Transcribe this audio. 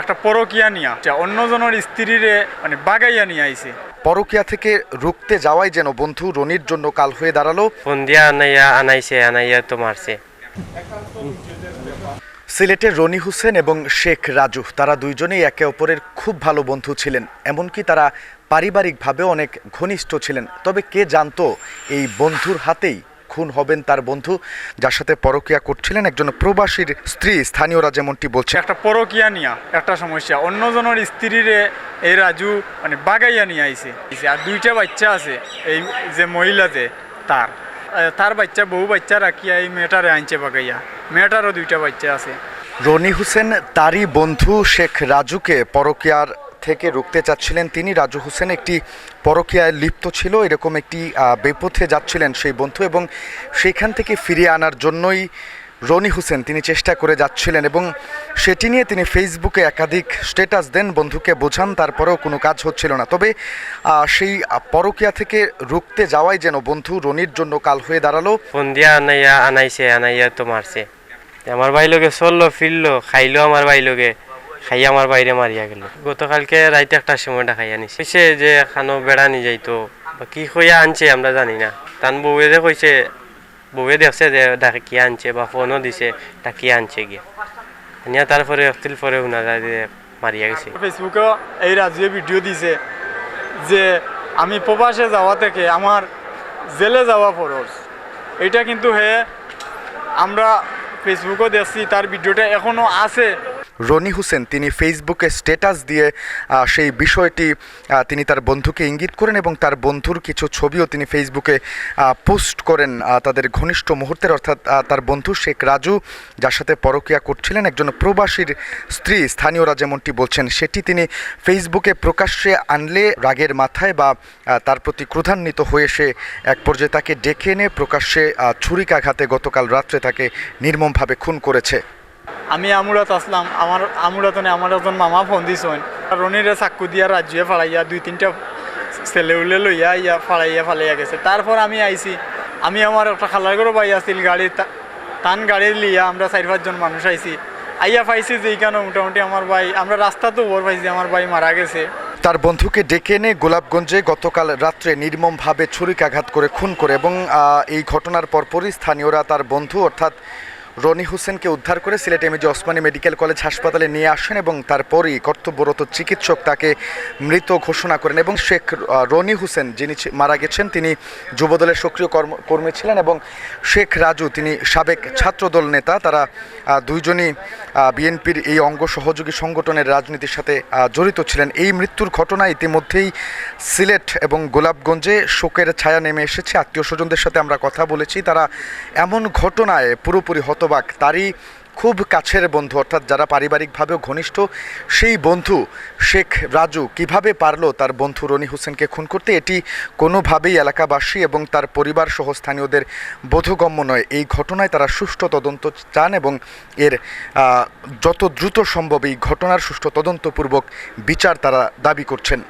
একটা পরকিয়া নিয়া যা অন্যজনের স্ত্রীরে মানে বাগাইয়া নিয়ে আইছে। পরকিয়া থেকে রুখতে যাওয়াই যেন বন্ধু রনির জন্য কাল হয়ে দাঁড়াল। ফোন দিয়া আনাইয়া আনাইছে আনাইয়া তো মারছে। সিলেটের রনি হোসেন এবং শেখ রাজু তারা দুইজনেই একে অপরের খুব ভালো বন্ধু ছিলেন এমনকি তারা পারিবারিকভাবে অনেক ঘনিষ্ঠ ছিলেন। তবে কে জানতো এই বন্ধুর হাতেই খুন হবেন তার বন্ধু যার সাথে পরকিয়া করছিলেন একজন প্রবাসীর স্ত্রী। স্থানীয়রা যেমনটি বলছে একটা পরকিয়া নিয়া একটা সমস্যা। অন্যজনের স্ত্রীরে এই রাজু মানে বাগাইয়া নিয়ে আইছে। আর দুইটা বাচ্চা আছে এই যে মহিলা যে তার। তার বাচ্চা বহু বাচ্চা রাখিয়া এই মেয়েটারে আনছে বাগাইয়া। মেয়েটারও দুইটা বাচ্চা আছে। রনি হোসেন তারই বন্ধু শেখ রাজুকে পরকিয়ার থেকে রুখতে চাচ্ছিলেন তিনি। রাজু হোসেন একটি পরকিয়ায় লিপ্ত ছিল, এরকম একটি বেপথে যাচ্ছিলেন সেই বন্ধু এবং সেখান থেকে ফিরিয়ে আনার জন্যই রনি হোসেন তিনি চেষ্টা করে যাচ্ছিলেন এবং সেটি নিয়ে তিনি ফেসবুকে একাধিক স্ট্যাটাস দেন, বন্ধুকে বোঝান, তারপরেও কোনো কাজ হচ্ছিল না। তবে সেই পরকিয়া থেকে রুখতে যাওয়াই যেন বন্ধু রনির জন্য কাল হয়ে দাঁড়াল। ফোন দিয়া আনাইয়া, আনাইছে, আনাইয়া তো মারছে। আমার ভাই লোকে চলল, ফিরলো, খাইলো আমার ভাই লোকে খাইয়া আমার বাইরে মারিয়া গেল। গতকালকে রাইতে একটা সময়টা খাইয়া নিছে। কইছে যে খানো বেড়া নি যাইতো। বা কি কইয়া আনছে আমরা জানি না। তান বউয়ে যে কইছে, বউয়ে দেখছে যে ডাকে কি আনছে বা ফোনও দিছে কি আনছে গিয়া। নিয়া তারপরে একদিন পরে শুনা যায় যে মারিয়া গেছে। ফেসবুকে এই রাজুয়ে ভিডিও দিছে যে আমি প্রবাসে যাওয়া থেকে আমার জেলে যাওয়া ফরজ। এটা কিন্তু হে, আমরা ফেসবুকও দেখছি, তার ভিডিওটা এখনও আছে। রনি হোসেন, তিনি ফেসবুকে স্ট্যাটাস দিয়ে সেই বিষয়টি তিনি তার বন্ধুকে ইঙ্গিত করেন এবং তার বন্ধুর কিছু ছবিও তিনি ফেসবুকে পোস্ট করেন। তাদের ঘনিষ্ঠ মুহূর্তের অর্থাৎ তার বন্ধু শেখ রাজু, যার সাথে পরকিয়া করছিলেন একজন প্রবাসীর স্ত্রী। স্থানীয়রা যেমনটি বলছেন, সেটি তিনি ফেসবুকে প্রকাশ্যে আনলে রাগের মাথায় বা তার প্রতি ক্রোধান্বিত হয়ে সে এক পর্যায়ে তাকে ডেকে এনে প্রকাশ্যে ছুরিকাঘাতে গতকাল রাত্রে তাকে নির্মমভাবে খুন করেছে। আমি আমুরাত আসলাম, আমার, আমুরাতনে আমার একজন মামা ফোন দিছেন। রনিরে চাকু দিয়া রাজুয়ে ফাড়াইয়া দুই তিনটা ছেলে উলে লইয়া ইয়া ফাড়াইয়া ফালাইয়া গেছে। তারপর আমি আইছি, আমি আমার একটা খালার ঘরও বাই আসছিল গাড়ি তান গাড়ি লিয়া আমরা চার পাঁচজন মানুষ আইছি। আইয়া পাইছি যে এইখানে মোটামুটি আমার ভাই আমরা রাস্তা তো ওর পাইছি আমার ভাই মারা গেছে। তার বন্ধুকে ডেকে এনে গোলাপগঞ্জে গতকাল রাত্রে নির্মমভাবে ছুরিকাঘাত করে খুন করে এবং এই ঘটনার পরপরই স্থানীয়রা তার বন্ধু, অর্থাৎ রনি হোসেনকে উদ্ধার করে Sylhet MAG Osmani medical college হাসপাতালে নিয়ে আসেন এবং তারপরই কর্তব্যরত চিকিৎসক তাকে মৃত ঘোষণা করেন এবং শেখ রনি হোসেন যিনি মারা গেছেন, তিনি যুবদলের সক্রিয় কর্ম, কর্মী ছিলেন এবং শেখ রাজু, তিনি সাবেক ছাত্রদল নেতা, তারা দুইজনই বিএনপির এই অঙ্গ সহযোগী সংগঠনের রাজনীতির সাথে জড়িত ছিলেন। এই মৃত্যুর ঘটনা ইতিমধ্যেই সিলেট এবং গোলাপগঞ্জে শোকের ছায়া নেমে এসেছে। আত্মীয় স্বজনদের সাথে আমরা কথা বলেছি। তারা এমন ঘটনায় পুরোপুরি হতবাক তারই খুব কাছের বন্ধু, অর্থাৎ যারা পারিবারিকভাবেও ঘনিষ্ঠ, সেই বন্ধু শেখ রাজু কীভাবে পারল তার বন্ধু রনি হোসেনকে খুন করতে? এটি কোনোভাবেই এলাকাবাসী এবং তার পরিবার সহ স্থানীয়দের বোধগম্য নয়। এই ঘটনায় তারা সুষ্ঠু তদন্ত চান এবং এর যত দ্রুত সম্ভব এই ঘটনার সুষ্ঠু তদন্তপূর্বক বিচার তারা দাবি করছেন।